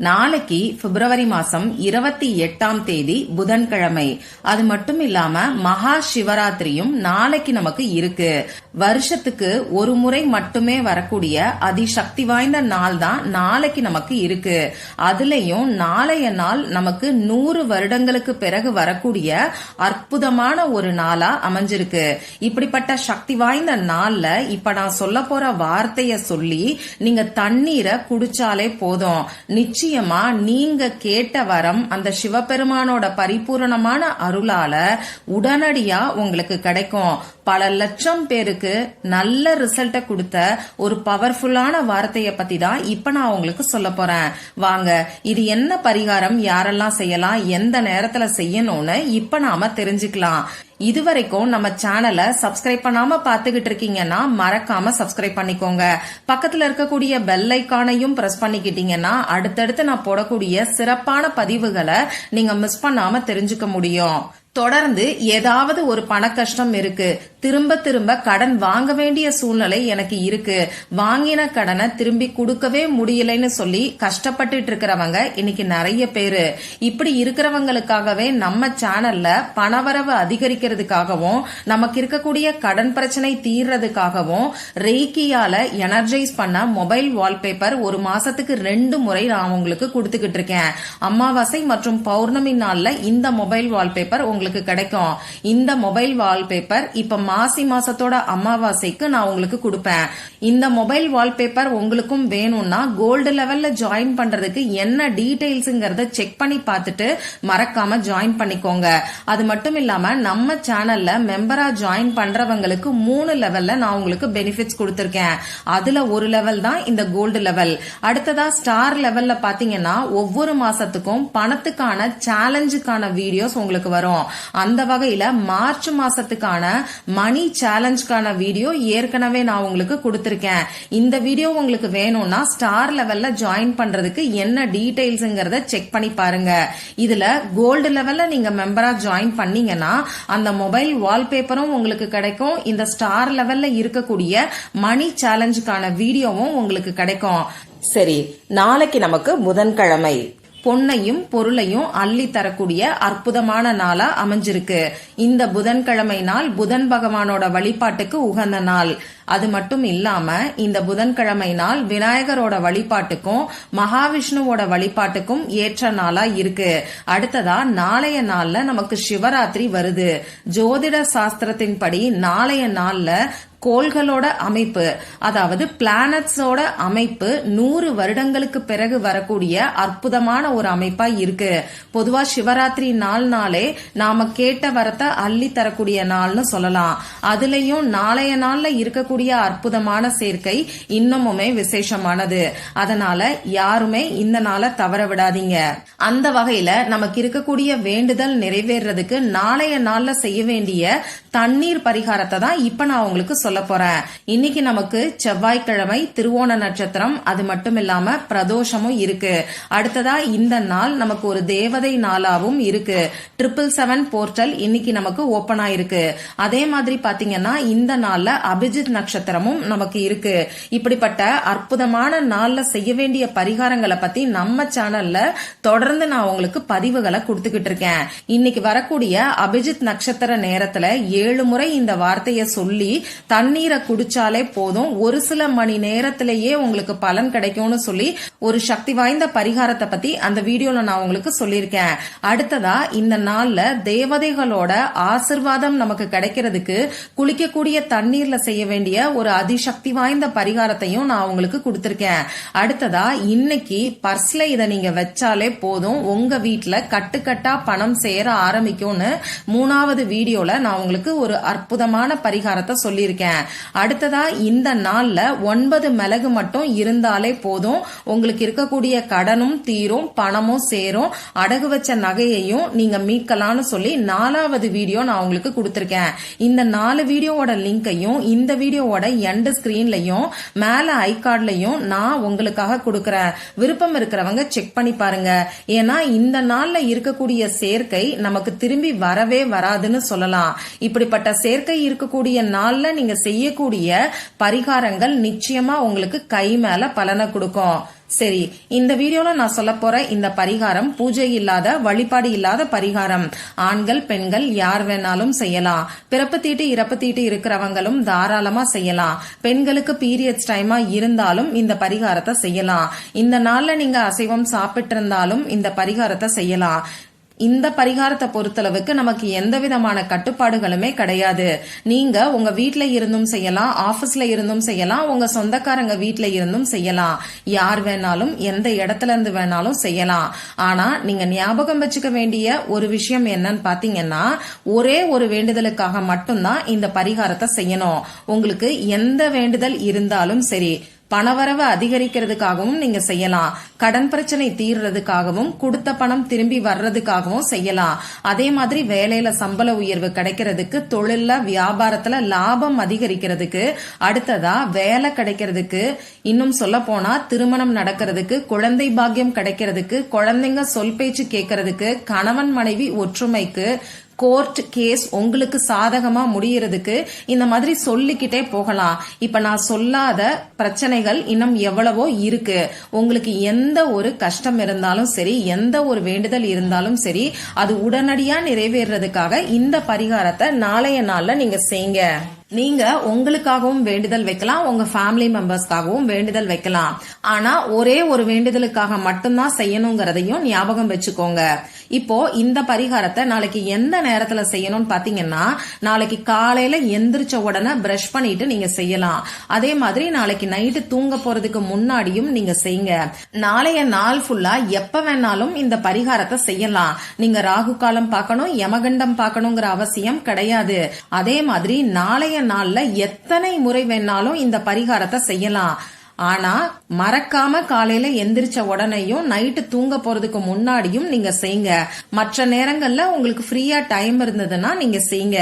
நாளைக்கு பிப்ரவரி மாசம் இருபத்தி எட்டாம் தேதி புதன்கிழமை. அது மட்டும் இல்லாம மகா சிவராத்திரியும் நாளைக்கு நமக்கு இருக்கு. வருஷத்துக்கு ஒரு முறை மட்டுமே வரக்கூடிய அதிசக்தி வாய்ந்த நாள் தான் நாளைக்கு நமக்கு இருக்கு. அதுலயும் நாளைய நாள் நமக்கு நூறு வருடங்களுக்கு பிறகு வரக்கூடிய அற்புதமான ஒரு நாளா அமைஞ்சிருக்கு. இப்படிப்பட்ட சக்தி வாய்ந்த நாள்ல இப்ப நான் சொல்ல போற வார்த்தைய சொல்லி நீங்க தண்ணீரை குடிச்சாலே போதும். நிச்சயம் நீங்க கேட்ட வரம் அந்த சிவபெருமானோட பரிபூரணமான அருளால உடனடியா உங்களுக்கு கிடைக்கும். பல லட்சம் பேருக்கு நல்ல ரிசல்ட்டை கொடுத்த ஒரு பவர்ஃபுல்லான வார்த்தைய பத்தி தான் இப்ப நான் உங்களுக்கு சொல்ல போறேன். வாங்க இது என்ன பரிகாரம்? யாரெல்லாம் செய்யலாம்? எந்த நேரத்துல செய்யணும்னு இப்ப நாம தெரிஞ்சுக்கலாம். இதுவரைக்கும் நம்ம சேனலை சப்ஸ்கிரைப் பண்ணாம பாத்துக்கிட்டு இருக்கீங்கன்னா மறக்காம சப்ஸ்கிரைப் பண்ணிக்கோங்க. பக்கத்துல இருக்கக்கூடிய பெல் ஐக்கானையும் பிரஸ் பண்ணிக்கிட்டீங்கன்னா அடுத்தடுத்து நான் போடக்கூடிய சிறப்பான பதிவுகளை நீங்க மிஸ் பண்ணாம தெரிஞ்சுக்க முடியும். தொடர்ந்து ஏதாவது ஒரு பண கஷ்டம் இருக்கு திரும்ப திரும்ப கடன் வாங்க வேண்டிய சூழ்நிலை எனக்கு இருக்கு. வாங்கின கடனை திரும்பி கொடுக்கவே முடியலைன்னு சொல்லி கஷ்டப்பட்டுட்டு இருக்கிறவங்க இன்னைக்கு நிறைய பேரு. இப்படி இருக்கிறவங்களுக்காகவே நம்ம சேனல்ல பணவரவு அதிகரிக்கிறதுக்காகவும் நமக்கு இருக்கக்கூடிய கடன் பிரச்சனை தீர்றதுக்காகவும் ரெய்கியால எனர்ஜைஸ் பண்ண மொபைல் வால்பேப்பர் ஒரு மாசத்துக்கு ரெண்டு முறை நான் உங்களுக்கு கொடுத்துக்கிட்டு இருக்கேன். அமாவாசை மற்றும் பௌர்ணமி நாள்ல இந்த மொபைல் வால்பேப்பர் உங்களுக்கு கிடைக்கும். இந்த மொபைல் வால்பேப்பர் இப்ப மாசி மாசத்தோட அமாவாசைக்கு நான் உங்களுக்கு கொடுப்பேன். இந்த மொபைல் வால்பேப்பர் உங்களுக்கும் வேணும்னா கோல்டு லெவல்ல ஜாயின் பண்றதுக்கு என்ன டீடைல்ஸ்ங்கிறத செக் பண்ணி பார்த்துட்டு மறக்காம ஜாயின் பண்ணிக்கோங்க. அது மட்டும் இல்லாம நம்ம சேனல்ல மெம்பரா ஜாயின் பண்றவங்களுக்கு மூணு லெவல்ல நான் உங்களுக்கு பெனிஃபிட்ஸ் கொடுத்துருக்கேன். அதுல ஒரு லெவல் தான் இந்த கோல்டு லெவல் அடுத்ததா ஸ்டார் லெவல்ல பாத்தீங்கன்னா ஒவ்வொரு மாசத்துக்கும் பணத்துக்கான சேலஞ்சுக்கான வீடியோஸ் உங்களுக்கு வரும். அந்த வகையில மார்ச் மாசத்துக்கான மணி சேலஞ்சுக்கான வீடியோ ஏற்கனவே நான் உங்களுக்கு கொடுத்துருக்கேன். இந்த வீடியோ உங்களுக்கு வேணும்னா ஸ்டார் லெவல்ல ஜாயின் பண்றதுக்கு என்ன டீடைல்ஸ்ங்கிறத செக் பண்ணி பாருங்க. இதுல கோல்டு லெவல்ல நீங்க மெம்பரா ஜாயின் பண்ணீங்கன்னா அந்த மொபைல் வால்பேப்பரும் உங்களுக்கு கிடைக்கும். இந்த ஸ்டார் லெவல்ல இருக்கக்கூடிய மணி சேலஞ்சுக்கான வீடியோவும் உங்களுக்கு கிடைக்கும். சரி நாளைக்கு நமக்கு புதன்கிழமை. பொன்னையும் பொருளையும் அள்ளி தரக்கூடிய அற்புதமான நாளா அமைஞ்சிருக்கு. இந்த புதன்கிழமை நாள் புதன் பகவானோட வழிபாட்டுக்கு உகந்த நாள். அது மட்டும் இல்லாம இந்த புதன்கிழமை நாள் விநாயகரோட வழிபாட்டுக்கும் மகாவிஷ்ணுவோட வழிபாட்டுக்கும் ஏற்ற நாளா இருக்கு. அடுத்ததா நாளைய நாள்ல நமக்கு சிவராத்திரி வருது. ஜோதிட சாஸ்திரத்தின்படி நாளைய நாள்ல கோள்களோட அமைப்பு அதாவது பிளானட்ஸோட அமைப்பு நூறு வருடங்களுக்கு பிறகு வரக்கூடிய அற்புதமான ஒரு அமைப்பா இருக்கு. பொதுவா சிவராத்திரி நாள் நாளே நாம கேட்ட வரத்தை அள்ளி தரக்கூடிய நாள்னு சொல்லலாம். அதுலயும் நாளைய நாள்ல இருக்கக்கூடிய அற்புதமான சேர்க்கை இன்னமுமே விசேஷமானது. அதனால யாருமே இந்த நாளை தவற விடாதீங்க. அந்த வகையில நமக்கு இருக்கக்கூடிய வேண்டுதல் நிறைவேறதுக்கு நாளைய நாள்ல செய்ய வேண்டிய தண்ணீர் பரிகாரத்தை தான் இப்ப நான் உங்களுக்கு சொல்ல போறேன். இன்னைக்கு நமக்கு செவ்வாய்க்கிழமை திருவோண நட்சத்திரம். அது மட்டும் இல்லாம பிரதோஷமும் இருக்கு. அடுத்ததா இந்த நாள் நமக்கு ஒரு தேவதை நாளாவும் இருக்கு. ட்ரிபிள் செவன் போர்ட்டல் இன்னைக்கு நமக்கு ஓபன் ஆயிருக்கு. அதே மாதிரி பாத்தீங்கன்னா இந்த நாள்ல அபிஜித் நட்சத்திரமும் நமக்கு இருக்கு. இப்படிப்பட்ட அற்புதமான நாள்ல செய்ய வேண்டிய பரிகாரங்களை பத்தி நம்ம சேனல்ல தொடர்ந்து நான் உங்களுக்கு பதிவுகளை கொடுத்துக்கிட்டு இருக்கேன். இன்னைக்கு வரக்கூடிய அபிஜித் நட்சத்திர நேரத்துல ஏழு முறை இந்த வார்த்தையை சொல்லி தண்ணீரை குடிச்சாலே போதும். ஒரு சில மணி நேரத்திலேயே உங்களுக்கு பலன் கிடைக்கும்னு சொல்லி ஒரு சக்தி வாய்ந்த பரிகாரத்தை பத்தி அந்த வீடியோல நான் உங்களுக்கு சொல்லியிருக்கேன். அடுத்ததா இந்த நாள்ல தேவதைகளோட ஆசிர்வாதம் நமக்கு கிடைக்கிறதுக்கு குளிக்கக்கூடிய தண்ணீர்ல செய்ய வேண்டிய ஒரு அதிசக்தி வாய்ந்த பரிகாரத்தையும் நான் உங்களுக்கு கொடுத்திருக்கேன். அடுத்ததா இன்னைக்கு பர்ஸ்ல இதை நீங்க வச்சாலே போதும். உங்க வீட்டுல கட்டுக்கட்டா பணம் சேர ஆரம்பிக்கும்னு மூணாவது வீடியோல நான் உங்களுக்கு ஒரு அற்புதமான பரிகாரத்தை சொல்லியிருக்கேன். அடுத்ததா இந்த நாள்ல ஒன்பது மிளகு மட்டும் இருந்தாலே போதும். உங்களுக்கு இருக்கக்கூடிய கடனும் தீரும் பணமும் சேரும். அடகு வச்ச நகையையும் நீங்க மீட்கலாம்னு சொல்லி நாலாவது வீடியோ நான் உங்களுக்கு கொடுத்திருக்கேன். இந்த நாலு வீடியோவோட லிங்கையும் இந்த வீடியோ வீடியோவோட எண்ட் ஸ்கிரீன்லயும் மேல ஐ கார்ட்லயும் நான் உங்களுக்காக கொடுக்கறேன் விருப்பம் இருக்கிறவங்க செக் பண்ணி பாருங்க. ஏன்னா இந்த நாள்ல இருக்கக்கூடிய சேர்க்கை நமக்கு திரும்பி வரவே வராதுன்னு சொல்லலாம். இப்படிப்பட்ட சேர்க்கை இருக்கக்கூடிய நாள்ல நீங்க செய்யக்கூடிய பரிகாரங்கள் நிச்சயமா உங்களுக்கு கை மேல பலனை கொடுக்கும். சரி இந்த வீடியோல நான் சொல்ல போற இந்த பரிகாரம் பூஜை இல்லாத வழிபாடு இல்லாத பரிகாரம். ஆண்கள் பெண்கள் யார் வேணாலும் செய்யலாம். பிறப்பு தீட்டு இறப்பு தீட்டு இருக்கிறவங்களும் தாராளமா செய்யலாம். பெண்களுக்கு பீரியட்ஸ் டைமா இருந்தாலும் இந்த பரிகாரத்தை செய்யலாம். இந்த நாள்ல நீங்க அசைவம் சாப்பிட்டு இருந்தாலும் இந்த பரிகாரத்தை செய்யலாம். இந்த பரிகாரத்தை பொறுத்தளவுக்கு நமக்கு எந்த விதமான கட்டுப்பாடுகளுமே கிடையாது. நீங்க உங்க வீட்ல இருந்தும் செய்யலாம் ஆபீஸ்ல இருந்தும் செய்யலாம் உங்க சொந்தக்காரங்க வீட்ல இருந்தும் செய்யலாம். யார் வேணாலும் எந்த இடத்துல இருந்து வேணாலும் செய்யலாம். ஆனா நீங்க ஞாபகம் வச்சுக்க வேண்டிய ஒரு விஷயம் என்னன்னு பாத்தீங்கன்னா ஒரே ஒரு வேண்டுதலுக்காக மட்டும்தான் இந்த பரிகாரத்தை செய்யணும். உங்களுக்கு எந்த வேண்டுதல் இருந்தாலும் சரி பணவரவு அதிகரிக்கிறதுக்காகவும் நீங்க செய்யலாம். கடன் பிரச்சனை தீர்றதுக்காகவும் கொடுத்த பணம் திரும்பி வர்றதுக்காகவும் செய்யலாம். அதே மாதிரி வேலையில சம்பள உயர்வு கிடைக்கிறதுக்கு தொழில்ல வியாபாரத்துல லாபம் அதிகரிக்கிறதுக்கு அடுத்ததா வேலை கிடைக்கிறதுக்கு இன்னும் சொல்ல போனா திருமணம் நடக்கிறதுக்கு குழந்தை பாக்கியம் கிடைக்கிறதுக்கு குழந்தைங்க சொல் பேச்சு கேட்கறதுக்கு கணவன் மனைவி ஒற்றுமைக்கு கோர்ட் கேஸ் உங்களுக்கு சாதகமா முடியறதுக்கு இந்த மாதிரி சொல்லிக்கிட்டே போகலாம். இப்ப நான் சொல்லாத பிரச்சனைகள் இன்னும் எவ்வளவோ இருக்கு. உங்களுக்கு எந்த ஒரு கஷ்டம் இருந்தாலும் சரி எந்த ஒரு வேண்டுதல் இருந்தாலும் சரி அது உடனடியா நிறைவேறதுக்காக இந்த பரிகாரத்தை நாளைய நாள்ல நீங்க செய்யுங்க நீங்க உங்களுக்காகவும் வேண்டுதல் வைக்கலாம் உங்க ஃபேமிலி மெம்பர்ஸ்க்காகவும் வேண்டுதல் வைக்கலாம். ஆனா ஒரே ஒரு வேண்டுதலுக்காக மட்டும்தான் செய்யணுங்கிறதையும் ஞாபகம் வச்சுக்கோங்க. இப்போ இந்த பரிகாரத்தை நாளைக்கு எந்த நேரத்துல செய்யணும்னு பாத்தீங்கன்னா நாளைக்கு காலையில எந்திரிச்ச உடனே பிரஷ் பண்ணிட்டு நீங்க செய்யலாம். அதே மாதிரி நாளைக்கு நைட்டு தூங்க போறதுக்கு முன்னாடியும் நீங்க செய்யுங்க. நாளைய நாள் ஃபுல்லா எப்ப வேணாலும் இந்த பரிகாரத்தை செய்யலாம். நீங்க ராகு காலம் பார்க்கணும் யமகண்டம் பார்க்கணுங்கிற அவசியம் கிடையாது. அதே மாதிரி நாளைய நாள்ல எத்தனை முறை வேணாலும் இந்த பரிகாரத்தை செய்யலாம். ஆனா மறக்காம காலையில எந்திரிச்ச உடனேயும் நைட்டு தூங்க போறதுக்கு முன்னாடியும் நீங்க செய்யுங்க மற்ற நேரங்கள்ல உங்களுக்கு ஃப்ரீயா டைம் இருந்ததுன்னா நீங்க செய்யுங்க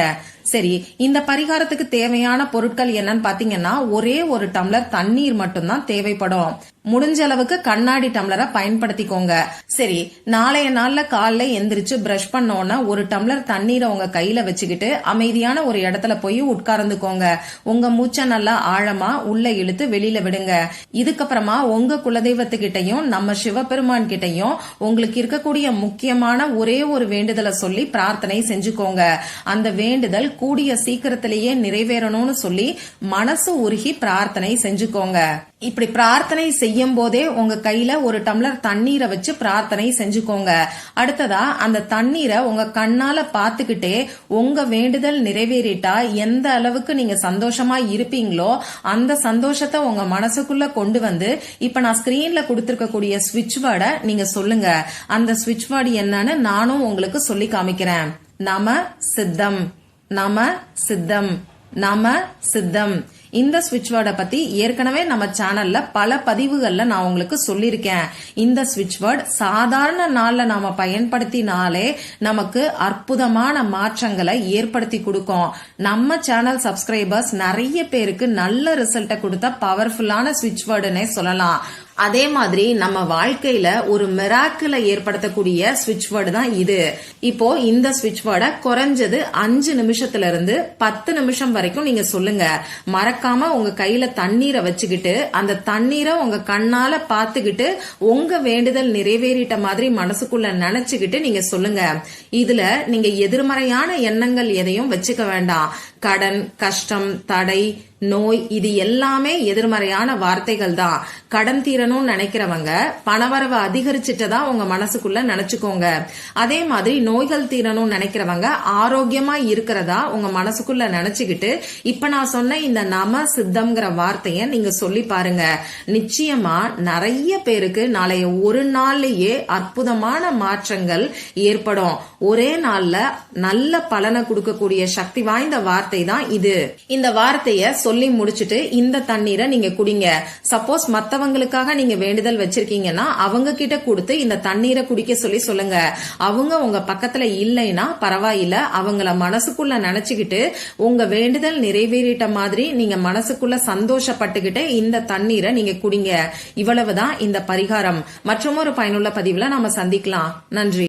சரி இந்த பரிகாரத்துக்கு தேவையான பொருட்கள் என்னன்னு பாத்தீங்கன்னா ஒரே ஒரு டம்ளர் தண்ணீர் மட்டும்தான் தேவைப்படும். முடிஞ்ச அளவுக்கு கண்ணாடி டம்ளரை பயன்படுத்திக்கோங்க. சரி நாளைய நாள்ல காலைல எந்திரிச்சு பிரஷ் பண்ணோன்னா ஒரு டம்ளர் தண்ணீரை உங்க கையில வச்சுக்கிட்டு அமைதியான ஒரு இடத்துல போய் உட்கார்ந்துக்கோங்க. உங்க மூச்சை நல்லா ஆழமா உள்ள இழுத்து வெளியில விடுங்க. இதுக்கப்புறமா உங்க குலதெய்வத்துக்கிட்டையும் நம்ம சிவபெருமான் கிட்டையும் உங்களுக்கு இருக்கக்கூடிய முக்கியமான ஒரே ஒரு வேண்டுதலை சொல்லி பிரார்த்தனை செஞ்சுக்கோங்க. அந்த வேண்டுதல் கூடிய சீக்கிரத்திலேயே நிறைவேறணும்னு சொல்லி மனசு உருகி பிரார்த்தனை செஞ்சுக்கோங்க. இப்படி பிரார்த்தனை செய்யும் போதே உங்க கையில ஒரு டம்ளர் தண்ணீரை வச்சு பிரார்த்தனை செஞ்சுக்கோங்க. அடுத்ததா அந்த தண்ணீரை உங்க கண்ணால பாத்துக்கிட்டே உங்க வேண்டுதல் நிறைவேறிட்டா எந்த அளவுக்கு நீங்க சந்தோஷமா இருப்பீங்களோ அந்த சந்தோஷத்தை உங்க மனசுக்குள்ள கொண்டு வந்து இப்ப நான் ஸ்கிரீன்ல கொடுத்திருக்கக்கூடிய ஸ்விட்ச் வேர்டை நீங்க சொல்லுங்க. அந்த ஸ்விட்ச் வேர்டு என்னன்னு நானும் உங்களுக்கு சொல்லி காமிக்கிறேன். நம சித்தம். நம சித்தம் நம சித்தம். இந்த ஸ்விட்ச் வேர்டை பத்தி ஏற்கனவே நம்ம சேனல்ல பல பதிவுகள்ல நான் உங்களுக்கு சொல்லியிருக்கேன். இந்த ஸ்விட்ச் வேர்ட் சாதாரண நாள்ல நாம பயன்படுத்தினாலே நமக்கு அற்புதமான மாற்றங்களை ஏற்படுத்தி கொடுக்கும். நம்ம சேனல் சப்ஸ்கிரைபர்ஸ் நிறைய பேருக்கு நல்ல ரிசல்ட்டை கொடுத்த பவர்ஃபுல்லான ஸ்விட்ச் வேர்டுன்னே சொல்லலாம். அதே மாதிரி நம்ம வாழ்க்கையில ஒரு மிராக்கிளை ஏற்படுத்தக்கூடிய ஸ்விட்ச் வேர்டு தான் இது. இப்போ இந்த ஸ்விட்ச் வேர்டை குறைஞ்சது அஞ்சு நிமிஷத்துல இருந்து பத்து நிமிஷம் வரைக்கும் நீங்க சொல்லுங்க. மறக்காம உங்க கையில தண்ணீரை வச்சுக்கிட்டு அந்த தண்ணீரை உங்க கண்ணால பாத்துக்கிட்டு உங்க வேண்டுதல் நிறைவேறிட்ட மாதிரி மனசுக்குள்ள நினைச்சுக்கிட்டு நீங்க சொல்லுங்க. இதுல நீங்க எதிர்மறையான எண்ணங்கள் எதையும் வச்சுக்க வேண்டாம். கடன் கஷ்டம் தடை நோய் இது எல்லாமே எதிர்மறையான வார்த்தைகள் தான். கடன் தீர தீரணும்னு நினைக்கிறவங்க பணவரவு அதிகரிச்சுட்டதா உங்க மனசுக்குள்ள நினைச்சுக்கோங்க. அதே மாதிரி நோய்கள் தீரணும்னு நினைக்கிறவங்க ஆரோக்கியமா இருக்கிறதா உங்க மனசுக்குள்ள நினைச்சுக்கிட்டு இப்ப நான் சொன்ன இந்த நம சித்தம்ங்கிற வார்த்தைய நீங்க சொல்லி பாருங்க. நிச்சயமா நிறைய பேருக்கு நாளைய ஒரு நாள்லயே அற்புதமான மாற்றங்கள் ஏற்படும். ஒரே நாள்ல நல்ல பலனை கொடுக்கக்கூடிய சக்தி வாய்ந்த வார்த்தை தான் இது. இந்த வார்த்தைய சொல்லி முடிச்சுட்டு இந்த தண்ணீரை நீங்க குடிங்க. சப்போஸ் மத்தவங்களுக்காக நீங்க வேண்டுதல் வச்சிருக்கீங்கன்னா அவங்க கிட்ட கொடுத்து இந்த தண்ணீரை குடிக்க சொல்லி சொல்லுங்க. அவங்க உங்க பக்கத்துல இல்லைன்னா பரவாயில்ல. அவங்கள மனசுக்குள்ள நினைச்சுக்கிட்டு உங்க வேண்டுதல் நிறைவேறிட்ட மாதிரி நீங்க மனசுக்குள்ள சந்தோஷப்பட்டுக்கிட்டு இந்த தண்ணீரை நீங்க குடிங்க. இவ்வளவுதான் இந்த பரிகாரம். மற்றும் ஒரு பயனுள்ள பதிவுல நாம சந்திக்கலாம். நன்றி.